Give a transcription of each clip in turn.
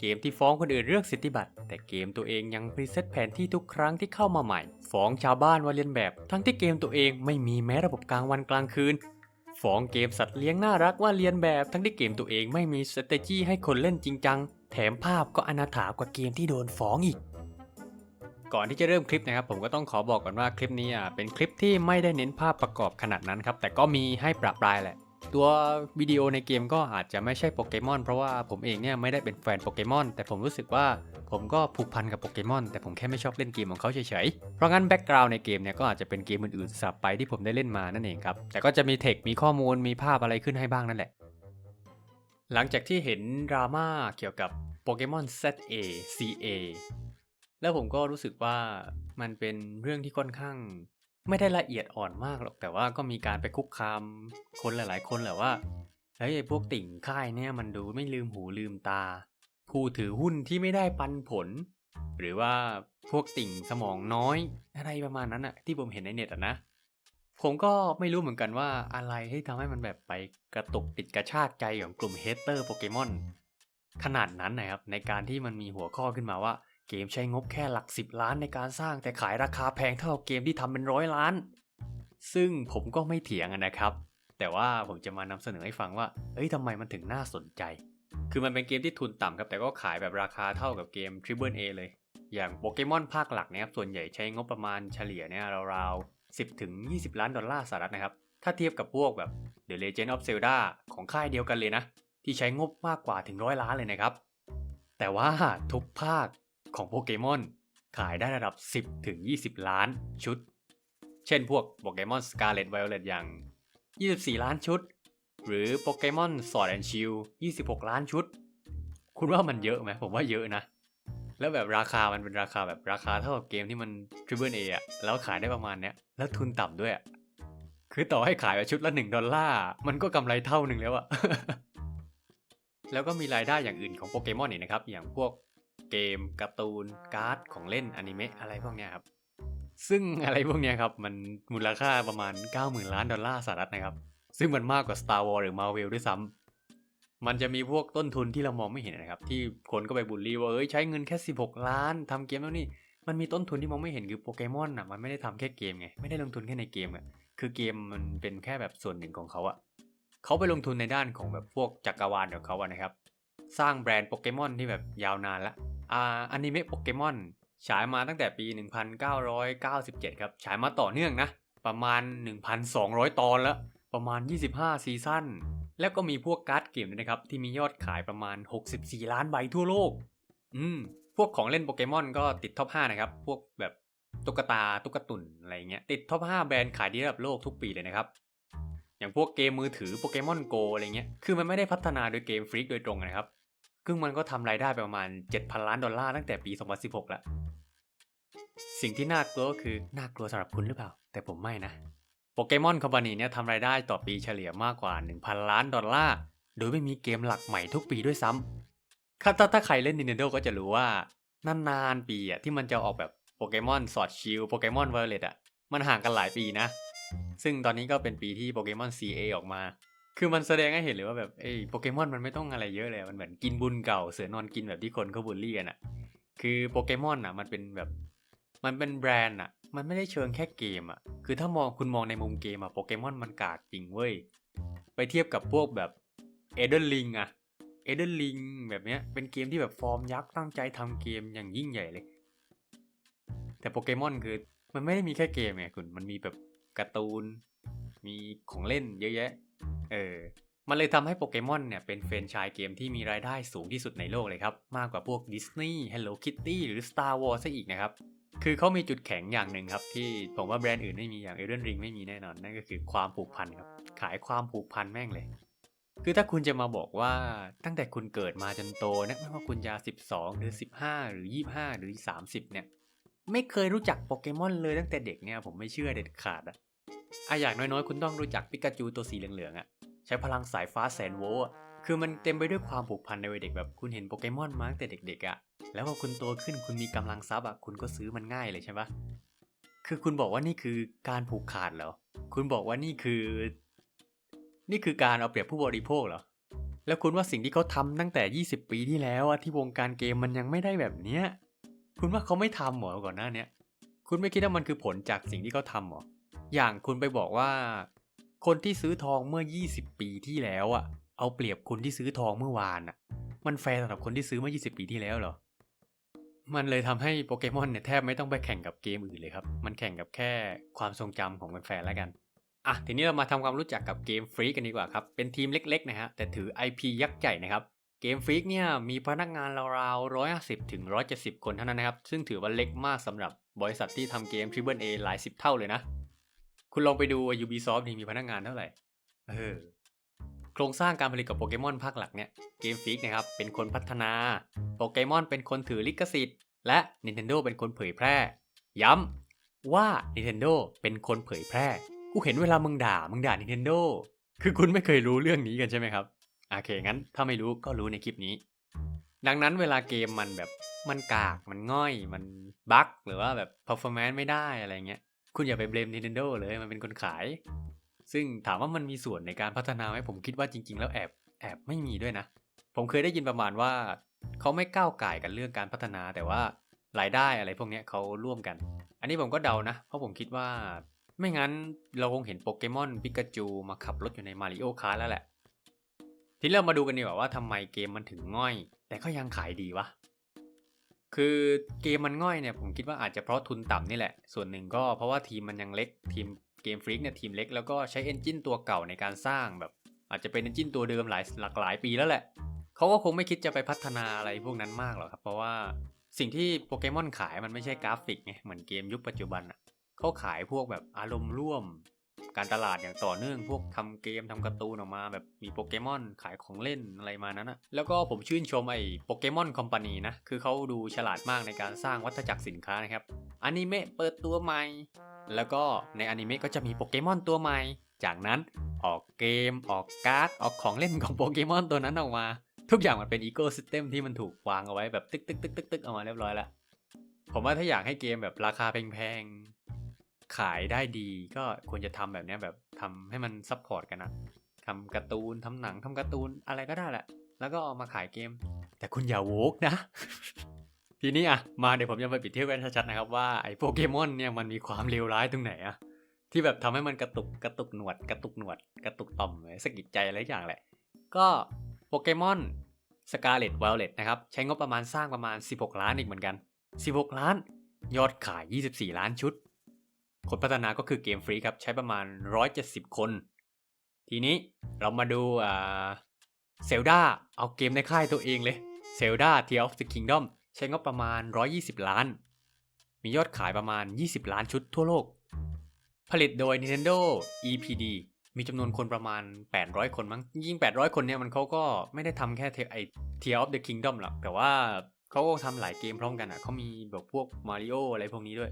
เกมที่ฟ้องคนอื่นเรื่องสิทธิบัตร แต่เกมตัวเองยังพรีเซตแผนที่ทุกครั้งที่เข้ามาใหม่ ฟ้องชาวบ้านว่าเลียนแบบ ทั้งที่เกมตัวเองไม่มีแม้ระบบกลางวันกลางคืน ฟ้องเกมสัตว์เลี้ยงน่ารักว่าเลียนแบบ ทั้งที่เกมตัวเองไม่มี strategy ให้คนเล่นจริงจัง แถมภาพก็อนาถากว่าเกมที่โดนฟ้องอีกก่อนที่จะเริ่มคลิปนะครับผมก็ต้องขอบอกก่อนว่าคลิปนี้อะเป็นคลิปที่ไม่ได้เน้นภาพประกอบขนาดนั้นครับแต่ก็มีให้ปรับปรายแหละ ตัววิดีโอในเกมก็อาจจะไม่ใช่โปเกมอนเพราะว่าผมเองเนี่ยไม่ได้เป็นแฟนโปเกมอนแต่ผมรู้สึกว่าผมก็ผูกพันกับโปเกมอนแต่ผมแค่ไม่ชอบเล่นเกมของเขาเฉยๆ เพราะงั้นแบ็กกราวน์ในเกมเนี่ยก็อาจจะเป็นเกมอื่นๆสับไปที่ผมได้เล่นมานั่นเองครับ แต่ก็จะมีเทค มีข้อมูล มีภาพอะไรขึ้นให้บ้างนั่นแหละ หลังจากที่เห็นดราม่าเกี่ยวกับโปเกมอน ZA CA แล้วผมก็รู้สึกว่ามันเป็นเรื่องที่ค่อนข้าง ไม่ได้ละเอียดอ่อนมากหรอก แต่ว่าก็มีการไปคุกคามคนหลายๆ คนแหละว่าเฮ้ยพวกติ่งค่ายเนี่ยมันดูไม่ลืมหูลืมตา ผู้ถือหุ้นที่ไม่ได้ปันผล หรือว่าพวกติ่งสมองน้อยอะไรประมาณนั้นอะที่ผมเห็นในเน็ตอะนะ ผมก็ไม่รู้เหมือนกันว่าอะไรที่ทำให้มันแบบไปกระตุกติดกระชากใจของกลุ่มเฮเตอร์โปเกมอนขนาดนั้นนะครับในการที่มันมีหัวข้อขึ้นมาว่า เกมใช้งบแค่หลัก 10 ล้านในการสร้างแต่ขายราคาแพงเท่าเกมที่ทำเป็นร้อยล้าน ซึ่งผมก็ไม่เถียงนะครับ แต่ว่าผมจะมานำเสนอให้ฟังว่า เอ้ยทำไมมันถึงน่าสนใจ คือมันเป็นเกมที่ทุนต่ำครับแต่ก็ขายแบบราคาเท่ากับเกม Triple A เลย อย่างโปเกมอนภาคหลักนี่ยครับส่วนใหญ่ใช้งบประมาณเฉลี่ยเนี่ยราวๆ 10ถึง20 ล้านดอลลาร์สหรัฐนะครับ ถ้าเทียบกับพวกแบบ The Legend of Zelda ของค่ายเดียวกันเลยนะ ที่ใช้งบมากกว่าถึงร้อยล้านเลยนะครับ แต่ว่าทุกภาค ของโปเกมอนขายได้ระดับ 10ถึง20 ล้านชุด เช่นพวกโปเกมอน Scarlet Violet อย่าง 24 ล้านชุด หรือโปเกมอน Sword and Shield 26 ล้านชุด คุณว่ามันเยอะไหมผมว่าเยอะนะ แล้วแบบราคามันเป็นราคาแบบราคาเท่ากับเกมที่มัน Triple A อะแล้วขายได้ประมาณเนี้ย แล้วทุนต่ำด้วยอะคือต่อให้ขายแบบชุดละ 1 ดอลลาร์ มันก็กำไรเท่าหนึ่งแล้วอะแล้วก็มีรายได้อย่างอื่นของโปเกมอนอีกนะครับ อย่างพวก เกมการ์ตูนการ์ดของเล่นอนิเมะอะไรพวกเนี้ยครับ ซึ่งอะไรพวกเนี้ยครับ มันมูลค่าประมาณ 90,000 ล้านดอลลาร์สหรัฐนะครับ ซึ่งมันมากกว่า Star Wars หรือ Marvel ด้วยซ้ำมันจะมีพวกต้นทุนที่เรามองไม่เห็นนะครับ ที่คนก็ไปบูลลี่ว่าเอ้ยใช้เงินแค่ 16 ล้านทำเกมแล้วนี่มันมีต้นทุนที่มองไม่เห็นคือโปเกมอนอะมันไม่ได้ทำแค่เกมไงไม่ได้ลงทุนแค่ในเกมอะคือเกมมันเป็นแค่แบบส่วนหนึ่งของเขาอะเขาไปลงทุนในด้านของแบบพวกจักรวาลของเขาอะนะครับ สร้างแบรนด์โปเกมอนที่แบบยาวนานละ อ่าอนิเมะโปเกมอนฉายมาตั้งแต่ปี 1997 ครับฉายมาต่อเนื่องนะ ประมาณ 1,200 ตอนแล้ว ประมาณ 25 ซีซั่น แล้วก็มีพวกการ์ดเกมด้วยนะครับ ที่มียอดขายประมาณ 64 ล้านใบทั่วโลก อืม พวกของเล่นโปเกมอนก็ติดท็อป 5 นะครับ พวกแบบตุ๊กตาตุ๊กตุ่นอะไรเงี้ย ติดท็อป 5 แบรนด์ขายดีระดับโลกทุกปีเลยนะครับ อย่างพวกเกมมือถือโปเกมอนโกอะไรเงี้ย คือมันไม่ได้พัฒนาโดยเกมฟรีกโดยตรงนะครับ ซึ่งมันก็ทำรายได้ไปประมาณ 7,000 ล้านดอลลาร์ตั้งแต่ปี 2016 แล้ว สิ่งที่น่ากลัวก็คือ น่ากลัวสำหรับคุณหรือเปล่า แต่ผมไม่นะโปเกมอนคอมพานีเนี่ยทำรายได้ต่อปีเฉลี่ยมากกว่า 1,000 ล้านดอลลาร์ โดยไม่มีเกมหลักใหม่ทุกปีด้วยซ้ำถ้าถ้าถ้าใครเล่น Nintendo ก็จะรู้ว่านานๆปีอะที่มันจะออกแบบโปเกมอนสอดชิลโปเกมอนเวอร์เลตอะมันห่างกันหลายปีนะ ซึ่งตอนนี้ก็เป็นปีที่โปเกมอน CA ออกมา คือมันแสดงให้เห็นเลยว่าแบบเอ้โปเกมอนมันไม่ต้องอะไรเยอะเลย มันเหมือนกินบุญเก่าเสือนอนกินแบบที่คนเขาบูลลี่กันอะคือโปเกมอนอะมันเป็นแบบ มันเป็นแบรนด์อะมันไม่ได้เชิงแค่เกมอะคือถ้ามองคุณมองในมุมเกมอะโปเกมอนมันกากจริงเว้ย ไปเทียบกับพวกแบบเอเดนลิงอะเอเดนลิงแบบเนี้ยเป็นเกมที่แบบฟอร์มยักษ์ตั้งใจทำเกมอย่างยิ่งใหญ่เลย แต่โปเกมอนคือมันไม่ได้มีแค่เกมไงคุณ มันมีแบบการ์ตูน มีของเล่นเยอะแยะ เออ มันเลยทำให้โปเกมอนเนี่ยเป็นแฟรนไชส์เกมที่มีรายได้สูงที่สุดในโลกเลยครับ มากกว่าพวกดิสนีย์ Hello Kitty หรือ Star Wars ซะอีกนะครับคือเขามีจุดแข็งอย่างหนึ่งครับ ที่ผมว่าแบรนด์อื่นไม่มีอย่าง Elden Ring ไม่มีแน่นอน นั่นก็คือความผูกพันครับ ขายความผูกพันแม่งเลย คือถ้าคุณจะมาบอกว่าตั้งแต่คุณเกิดมาจนโตนะไม่ว่าคุณจะ 12 หรือ 15 หรือ 25 หรือ 30 เนี่ย ไม่เคยรู้จักโปเกมอนเลยตั้งแต่เด็กเนี่ยผมไม่เชื่อเด็ดขาดอะ อะอย่างน้อยๆ คุณต้องรู้จักปิกาจูตัวสีเหลืองๆอะใช้พลังสายฟ้าแสนโวลต์อะคือมันเต็มไปด้วยความผูกพันในวัยเด็กแบบคุณเห็นโปเกมอนมาตั้งแต่เด็กๆอะแล้วพอคุณโตขึ้นคุณมีกำลังทรัพย์อะคุณก็ซื้อมันง่ายเลยใช่ปะคือคุณบอกว่านี่คือการผูกขาดเหรอ คุณบอกว่านี่คือ นี่คือการเอาเปรียบผู้บริโภคเหรอ แล้วคุณว่าสิ่งที่เขาทำตั้งแต่ 20 ปีที่แล้วอะที่วงการเกมมันยังไม่ได้แบบเนี้ย คุณว่าเขาไม่ทำหรอก่อนหน้าเนี้ย คุณไม่คิดว่ามันคือผลจากสิ่งที่เขาทำหรอ อย่างคุณไปบอกว่า คนที่ซื้อทองเมื่อ 20 ปีที่แล้วอะเอาเปรียบคนที่ซื้อทองเมื่อวานอะมันแฟร์สำหรับคนที่ซื้อเมื่อ 20 ปีที่แล้วเหรอ มันเลยทำให้โปเกมอนเนี่ยแทบไม่ต้องไปแข่งกับเกมอื่นเลยครับ มันแข่งกับแค่ความทรงจำของแฟนๆแล้วกัน อะ ทีนี้เรามาทำความรู้จักกับเกมฟรีกันดีกว่าครับ เป็นทีมเล็ก ๆ นะฮะ แต่ถือ IP ยักษ์ใหญ่นะครับ เกมฟรีกเนี่ยมีพนักงานราวๆ150ถึง170คนเท่านั้นนะครับ ซึ่งถือว่าเล็กมากสำหรับบริษัทที่ทำเกม Triple A หลายสิบเท่าเลยนะ คุณลองไปดู Ubisoft นี่มีพนักงานเท่าไหร่ เออ โครงสร้างการผลิตกับโปเกมอนภาคหลักเนี่ย เกมฟรีกนะครับ เป็นคนพัฒนา โปเกมอนเป็นคนถือลิขสิทธิ์ และ Nintendo เป็นคนเผยแพร่ ย้ำว่า Nintendo เป็นคนเผยแพร่ กูเห็นเวลามึงด่า มึงด่า Nintendo คือคุณไม่เคยรู้เรื่องนี้กันใช่ไหมครับ โอเค งั้นถ้าไม่รู้ก็รู้ในคลิปนี้ ดังนั้นเวลาเกมมันแบบ มันกาก มันง่อย มันบั๊กหรือว่าแบบ performance ไม่ได้อะไรเงี้ย คุณอย่าไปเบลม Nintendo เลยมันเป็นคนขาย ซึ่งถามว่ามันมีส่วนในการพัฒนาไหมผมคิดว่าจริง ๆ แล้วแอบแอบไม่มีด้วยนะ ผมเคยได้ยินประมาณว่าเขาไม่ก้าวไก่กันเรื่องการพัฒนาแต่ว่ารายได้อะไรพวกนี้เขาร่วมกัน อันนี้ผมก็เดานะ เพราะผมคิดว่า ไม่งั้นเราคงเห็นโปเกมอนปิกาจูมาขับรถอยู่ในมาริโอคาร์แล้วแหละ ทีนี้เรามาดูกันดีกว่าว่าทำไมเกมมันถึงง่อย แต่ก็ยังขายดีวะ คือเกมมันง่อยเนี่ยผมคิดว่าอาจจะเพราะทุนต่ำนี่แหละ ส่วนหนึ่งก็เพราะว่าทีมมันยังเล็กทีมเกมฟรีกเนี่ยทีมเล็กแล้วก็ใช้เอนจินตัวเก่าในการสร้างแบบ อาจจะเป็นเอนจินตัวเดิมหลายหลากหลายปีแล้วแหละเขาก็คงไม่คิดจะไปพัฒนาอะไรพวกนั้นมากหรอกครับเพราะว่าสิ่งที่โปเกมอนขายมันไม่ใช่กราฟิกไงเหมือนเกมยุคปัจจุบันอะเขาขายพวกแบบอารมณ์ร่วม การตลาดอย่างต่อเนื่องพวกทำเกมทำการ์ตูนออกมา แบบมีโปเกมอนขายของเล่นอะไรมานั้นนะแล้วก็ผมชื่นชมไอ้โปเกมอนคอมพานีนะ คือเขาดูฉลาดมากในการสร้างวัฏจักรสินค้านะครับอนิเมะเปิดตัวใหม่ แล้วก็ในอนิเมะก็จะมีโปเกมอนตัวใหม่ จากนั้นออกเกมออกการ์ดออกของเล่นของโปเกมอนตัวนั้นออกมา ทุกอย่างมันเป็นอีโคซิสเต็มที่มันถูกวางเอาไว้แบบตึกตึกตึกตึกตึกออกมาเรียบร้อยแล้วผมว่าถ้าอยากให้เกมแบบราคาแพง ขายได้ดีก็ควรจะทำแบบนี้แบบทำให้มันซัพพอร์ตกันนะทำการ์ตูนทำหนังทำการ์ตูนอะไรก็ได้แหละ แล้วก็เอามาขายเกม แต่คุณอย่าโวกนะ ทีนี้อะ มาเดี๋ยวผมจะไปปิดเที่ยบกันชัดๆนะครับว่าไอ้โปเกมอนเนี่ยมันมีความเลวร้ายตรงไหนอะที่แบบทำให้มันกระตุกกระตุกหนวด กระตุกหนวด กระตุกต่อมสะกิดใจอะไรอย่างแหละ ก็โปเกมอนสกาเลตไวเลตนะครับ ใช้งบประมาณสร้างประมาณ 16 ล้านอีกเหมือนกัน 16 ล้าน ยอดขาย 24 ล้านชุด คนพัฒนาก็คือเกมฟรีครับ ใช้ประมาณ 170 คน ทีนี้เรามาดูอ่าเซลดาเอาเกมในค่ายตัวเองเลยเซลดา Tear of the Kingdom ใช้งบประมาณ 120 ล้าน มียอดขายประมาณ 20 ล้านชุดทั่วโลก ผลิตโดย Nintendo EPD มีจำนวนคนประมาณ 800 คนมั้ง ยิ่ง 800 คนเนี่ยมันเขาก็ไม่ได้ทำแค่เทไอ Tear of the Kingdom หรอก แต่ว่าเขาก็ทำหลายเกมพร้อมกันอะเขามีแบบพวก Mario อะไรพวกนี้ด้วย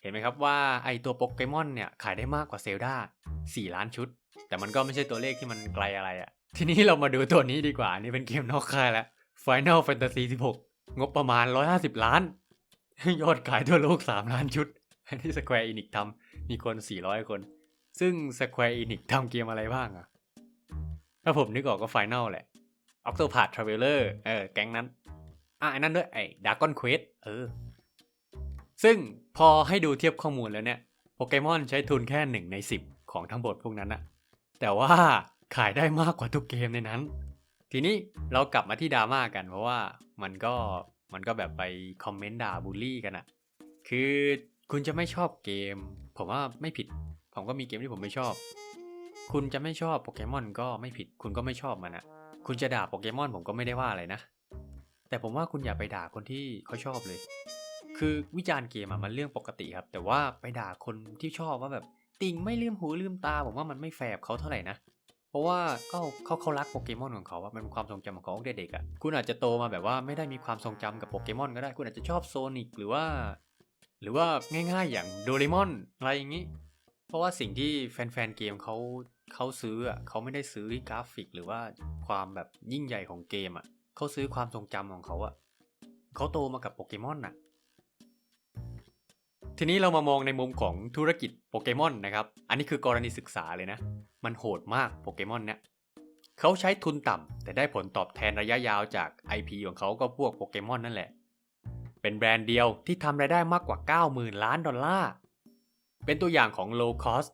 เห็นไหมครับว่าไอตัวโปเกมอนเนี่ยขายได้มากกว่าเซลดา4 ล้านชุด แต่มันก็ไม่ใช่ตัวเลขที่มันไกลอะไรอะทีนี้เรามาดูตัวนี้ดีกว่า นี่เป็นเกมนอกค่ายแล้ว Final Fantasy 16 งบประมาณ 150 ล้าน ยอดขายทั่วโลก 3 ล้านชุด อันที่ Square Enix ทำมีคน 400 คน ซึ่ง Square Enix ทำเกมอะไรบ้างอะถ้าผมนึกออกก็ Final แหละ Octopath Traveler เออ แก๊งนั้น อะอ้นั่นด้วยไอ้ Dragon Quest เออ ซึ่งพอให้ดูเทียบข้อมูลแล้วเนี่ยโปเกมอนใช้ทุนแค่หนึ่งใน 10 ของทั้งหมดพวกนั้นอะแต่ว่าขายได้มากกว่าทุกเกมในนั้น ทีนี้เรากลับมาที่ดราม่ากัน เพราะว่ามันก็มันก็แบบไปคอมเมนต์ด่าบูลลี่กันอะคือคุณจะไม่ชอบเกม ผมว่าไม่ผิด ผมก็มีเกมที่ผมไม่ชอบ คุณจะไม่ชอบโปเกมอนก็ไม่ผิด คุณก็ไม่ชอบมันอะคุณจะด่าโปเกมอนผมก็ไม่ได้ว่าอะไรนะ แต่ผมว่าคุณอย่าไปด่าคนที่เขาชอบเลย คือวิจารณ์เกมอะมันเรื่องปกติครับ แต่ว่าไปด่าคนที่ชอบว่าแบบติงไม่ลืมหูลืมตาผมว่ามันไม่แฟบเขาเท่าไหร่นะเพราะว่าก็เขาเขารักโปเกมอนของเขาอะมันเป็นความทรงจำของเขาตั้งแต่เด็กอะคุณอาจจะโตมาแบบว่าไม่ได้มีความทรงจำกับโปเกมอนก็ได้ คุณอาจจะชอบโซนิกหรือว่า หรือว่าง่ายๆอย่างโดเรมอนอะไรอย่างนี้ เพราะว่าสิ่งที่แฟนๆเกมเขาเขาซื้ออะเขาไม่ได้ซื้อที่กราฟิก หรือว่าความแบบยิ่งใหญ่ของเกมอะเขาซื้อความทรงจำของเขาอะเขาโตมากับโปเกมอนน่ะ ทีนี้เรามามองในมุมของธุรกิจโปเกมอนนะครับ อันนี้คือกรณีศึกษาเลยนะ มันโหดมากโปเกมอนเนี่ยเขาใช้ทุนต่ำแต่ได้ผลตอบแทนระยะยาวจาก IP ของเขาก็พวกโปเกมอนนั่นแหละ เป็นแบรนด์เดียวที่ทำรายได้มากกว่า 90,000 ล้านดอลลาร์ เป็นตัวอย่างของ low cost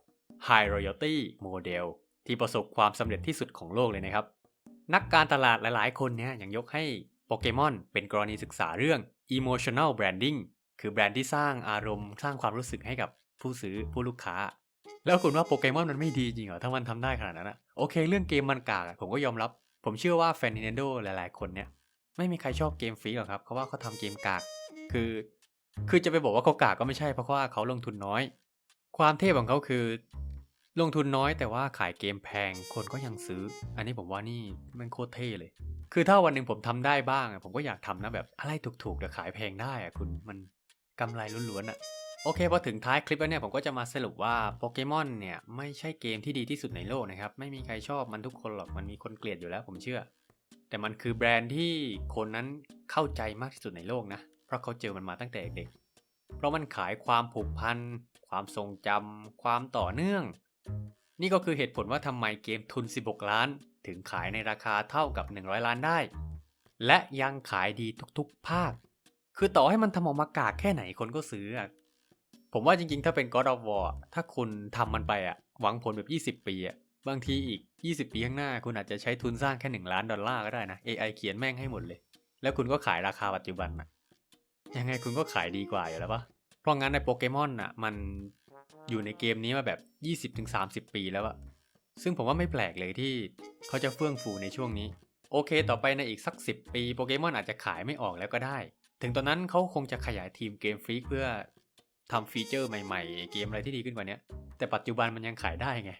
high royalty model ที่ประสบความสำเร็จที่สุดของโลกเลยนะครับ นักการตลาดหลายๆ คนเนี่ยยังยกให้โปเกมอนเป็นกรณีศึกษาเรื่อง emotional branding คือแบรนด์ที่สร้างอารมณ์สร้างความรู้สึกให้กับผู้ซื้อผู้ลูกค้า แล้วคุณว่าโปเกมอนมันไม่ดีจริงเหรอถ้ามันทำได้ขนาดนั้นอะโอเค เรื่องเกมมันกากผมก็ยอมรับ ผมเชื่อว่าแฟน Nintendo หลาย ๆ คนเนี่ยไม่มีใครชอบเกมฟรีหรอกครับเพราะว่าเขาทำเกมกาก คือ คือจะไปบอกว่าเขากากก็ไม่ใช่เพราะว่าเขาลงทุนน้อย ความเทพของเขาคือ ลงทุนน้อยแต่ว่าขายเกมแพงคนก็ยังซื้อ อันนี้ผมว่านี่มันโคตรเท่เลย คือถ้าวันหนึ่งผมทำได้บ้าง ผมก็อยากทำนะแบบอะไรถูกๆแต่ขายแพงได้อะคุณมัน กำไรล้วนๆอะโอเคพอถึงท้ายคลิปแล้วเนี่ยผมก็จะมาสรุปว่าโปเกมอนเนี่ยไม่ใช่เกมที่ดีที่สุดในโลกนะครับ ไม่มีใครชอบมันทุกคนหรอกมันมีคนเกลียดอยู่แล้วผมเชื่อ แต่มันคือแบรนด์ที่คนนั้นเข้าใจมากที่สุดในโลกนะ เพราะเขาเจอมันมาตั้งแต่เด็ก เพราะมันขายความผูกพัน ความทรงจำความต่อเนื่อง นี่ก็คือเหตุผลว่าทำไมเกมทุน 16 ล้าน ถึงขายในราคาเท่ากับ 100 ล้านได้ และยังขายดีทุกๆภาค คือต่อให้มันทำออกมากากแค่ไหนคนก็ซื้ออะผมว่าจริงๆ ถ้าเป็น God of War ถ้าคุณทำมันไปอะหวังผลแบบ 20 ปีอะบางทีอีก 20 ปีข้างหน้า คุณอาจจะใช้ทุนสร้างแค่ 1 ล้านดอลลาร์ก็ได้นะ AI เขียนแม่งให้หมดเลย แล้วคุณก็ขายราคาปัจจุบันนะยังไงคุณก็ขายดีกว่าอยู่แล้วปะเพราะงั้นในโปเกมอนอะมันอยู่ในเกมนี้มาแบบ 20-30 ปีแล้วอะซึ่งผมว่าไม่แปลกเลยที่เขาจะเฟื่องฟูในช่วงนี้ โอเค ต่อไปในอีกสัก 10 ปีโปเกมอนอาจจะขายไม่ออกแล้วก็ได้ ถึงตอนนั้นเขาคงจะขยายทีมเกมฟรีเพื่อทำฟีเจอร์ใหม่ๆ เกมอะไรที่ดีขึ้นกว่านี้แต่ปัจจุบันมันยังขายได้ไง